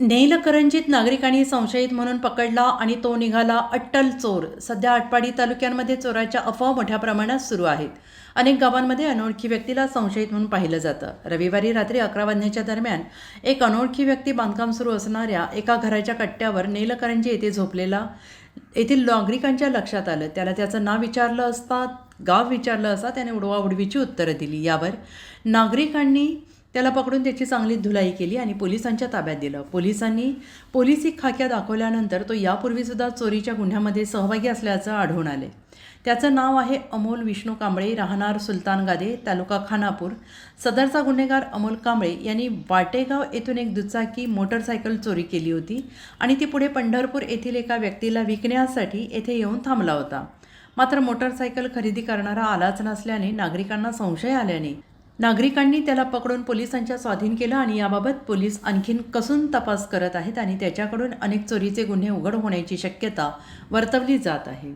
नेलकरंजीत नागरिकांनी संशयित म्हणून पकडला आणि तो निघाला अट्टल चोर. सध्या आटपाडी तालुक्यांमध्ये चोराच्या अफवा मोठ्या प्रमाणात सुरू आहेत. अनेक गावांमध्ये अनोळखी व्यक्तीला संशयित म्हणून पाहिलं जातं. रविवारी रात्री अकरा वाजण्याच्या दरम्यान एक अनोळखी व्यक्ती बांधकाम सुरू असणाऱ्या एका घराच्या कट्ट्यावर नेलकरंजी येथे झोपलेला येथील नागरिकांच्या लक्षात आलं. त्याला त्याचं नाव विचारलं असता गाव विचारलं असता त्याने उडवाउडवीची उत्तरं दिली. यावर नागरिकांनी त्याला पकडून त्याची चांगली धुलाई केली आणि पोलिसांच्या ताब्यात दिलं. पोलिसांनी पोलिसी खाक्या दाखवल्यानंतर तो यापूर्वीसुद्धा चोरीच्या गुन्ह्यामध्ये सहभागी असल्याचं आढळून आले. त्याचं नाव आहे अमोल विष्णू कांबळे राहणार सुलतान गादे तालुका खानापूर. सदरचा गुन्हेगार अमोल कांबळे यांनी वाटेगाव येथून एक दुचाकी मोटरसायकल चोरी केली होती आणि ती पुढे पंढरपूर येथील एका व्यक्तीला विकण्यासाठी येथे येऊन थांबला होता. मात्र मोटरसायकल खरेदी करणारा आलाच नसल्याने नागरिकांना संशय आल्याने नागरिकांनी त्याला पकडून पोलिसांच्या स्वाधीन केलं आणि याबाबत पोलीस आणखीन कसून तपास करत आहेत आणि त्याच्याकडून अनेक चोरीचे गुन्हे उघड होण्याची शक्यता वर्तवली जात आहे.